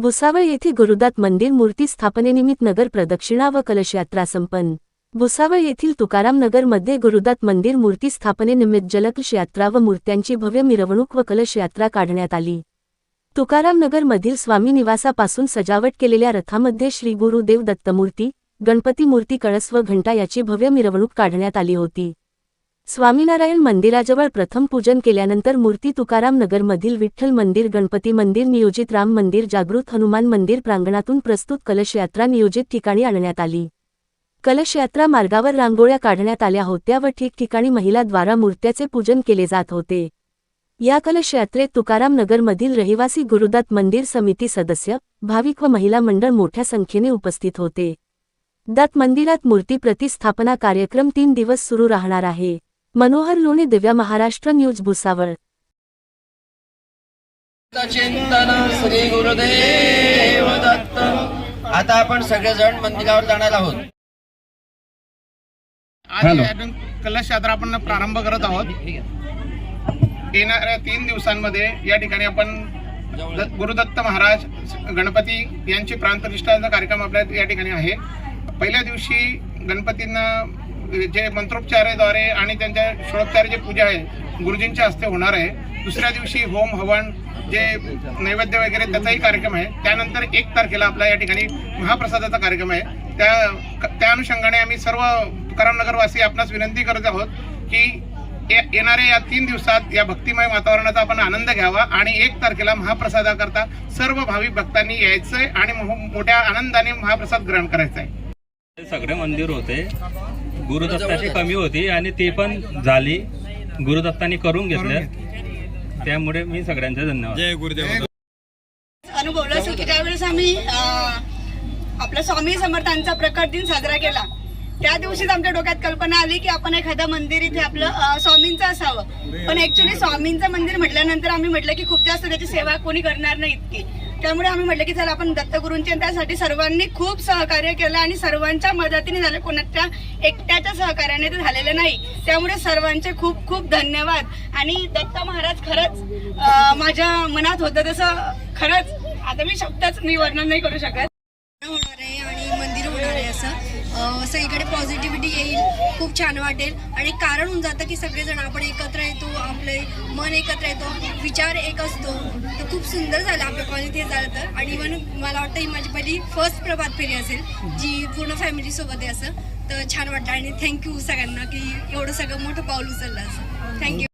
भुसावळ येथे गुरुदात मंदिर मूर्ती स्थापनेनिमित्त नगर प्रदक्षिणा व कलशयात्रा संपन्न. भुसावळ येथील तुकाराम नगरमध्ये गुरुदात मंदिर मूर्ती स्थापनेनिमित्त जलकलश यात्रा व मूर्त्यांची भव्य मिरवणूक व कलश यात्रा काढण्यात आली. तुकाराम नगरमधील स्वामी निवासापासून सजावट केलेल्या रथामध्ये श्री गुरुदेव दत्तमूर्ती गणपती मूर्ती कळस व घंटा याची भव्य मिरवणूक काढण्यात आली होती. स्वामीनारायण मंदिराजवळ प्रथम पूजन केल्यानंतर मूर्ती तुकाराम नगरमधील विठ्ठल मंदिर गणपती मंदिर नियोजित राम मंदिर जागृत हनुमान मंदिर प्रांगणातून प्रस्तुत कलशयात्रा नियोजित ठिकाणी आणण्यात आली. कलशयात्रा मार्गावर रांगोळ्या काढण्यात आल्या होत्या व ठिकठिकाणी महिलाद्वारा मूर्त्याचे पूजन केले जात होते. या कलशयात्रेत तुकाराम नगरमधील रहिवासी गुरुदत्त मंदिर समिती सदस्य भाविक व महिला मंडळ मोठ्या संख्येने उपस्थित होते. दत्त मंदिरात मूर्ती प्रतिस्थापना कार्यक्रम तीन दिवस सुरू राहणार आहे. मनोहर लोणे दिव्या महाराष्ट्र न्यूज भुसावळ. चिंतन श्री गुरुदेव दत्त. आता आपण सगळेजण मंदिरावर जाणार आहोत. आज कलश यात्रा आपण प्रारंभ करत आहोत. येणाऱ्या तीन दिवसांमध्ये या ठिकाणी आपण गुरुदत्त महाराज गणपती यांची प्राणप्रतिष्ठाचा कार्यक्रम आपल्या या ठिकाणी आहे. पहिल्या दिवशी गणपतींना जे मंत्रोपचाराद्वारे आणि त्यांच्या षोडोपचाराची पूजा आहे गुरुजींच्या हस्ते होणार आहे. दुसऱ्या दिवशी होम हवन जे नैवेद्य वगैरे त्याचाही कार्यक्रम आहे. त्यानंतर एक तारखेला आपला या ठिकाणी महाप्रसादाचा कार्यक्रम आहे. त्या त्या अनुषंगाने आम्ही सर्व तुकाराम नगरवासी आपणास विनंती करत आहोत की ये- येणाऱ्या या तीन दिवसात या भक्तिमय वातावरणाचा आपण आनंद घ्यावा आणि एक तारखेला महाप्रसादाकरता सर्व भाविक भक्तांनी यायचंय आणि मोठ्या आनंदाने महाप्रसाद ग्रहण करायचा आहे सगळे मंदिर होते. गुरुदत्ताची कमी होती आणि ती पण झाली. गुरुदत्तानी करून घेतले. त्यामुळे मी सगळ्यांचे धन्यवाद. अनुभवलं असेल की ज्यावेळेस आम्ही आपला स्वामी समर्थांचा प्रकट दिन साजरा केला. त्या दिवशीच आमच्या डोक्यात कल्पना आली की आपण एखादं मंदिर इथे आपलं स्वामींचं असावं. पण ऍक्च्युली स्वामींचं मंदिर म्हटल्यानंतर आम्ही म्हटलं की खूप जास्त त्याची सेवा कोणी करणार नाही इतकी. त्यामुळे आम्ही म्हटलं की चला आपण दत्तगुरूंची आणि त्यासाठी सर्वांनी खूप सहकार्य केलं आणि सर्वांच्या मदतीने झालं. कोणाच्या एकट्याच्या सहकार्याने ते झालेलं नाही. त्यामुळे सर्वांचे खूप खूप धन्यवाद. आणि दत्त महाराज खरंच माझ्या मनात होतं तसं खरंच. आता मी शब्दच मी वर्णन नाही करू शकत. सगळीकडे पॉझिटिव्हिटी येईल खूप छान वाटेल. आणि कारण होऊन जातं की सगळेजण आपण एकत्र येतो आपले मन एकत्र येतो विचार एक असतो. तर खूप सुंदर झालं आपल्या कॉलेज हे झालं तर. आणि इव्हन मला वाटतं ही माझी पहिली फर्स्ट प्रभात फेरी असेल जी पूर्ण फॅमिली सोबत आहे असं. तर छान वाटतं आणि थँक्यू सगळ्यांना की एवढं सगळं मोठं पाऊल उचललं असं. थँक्यू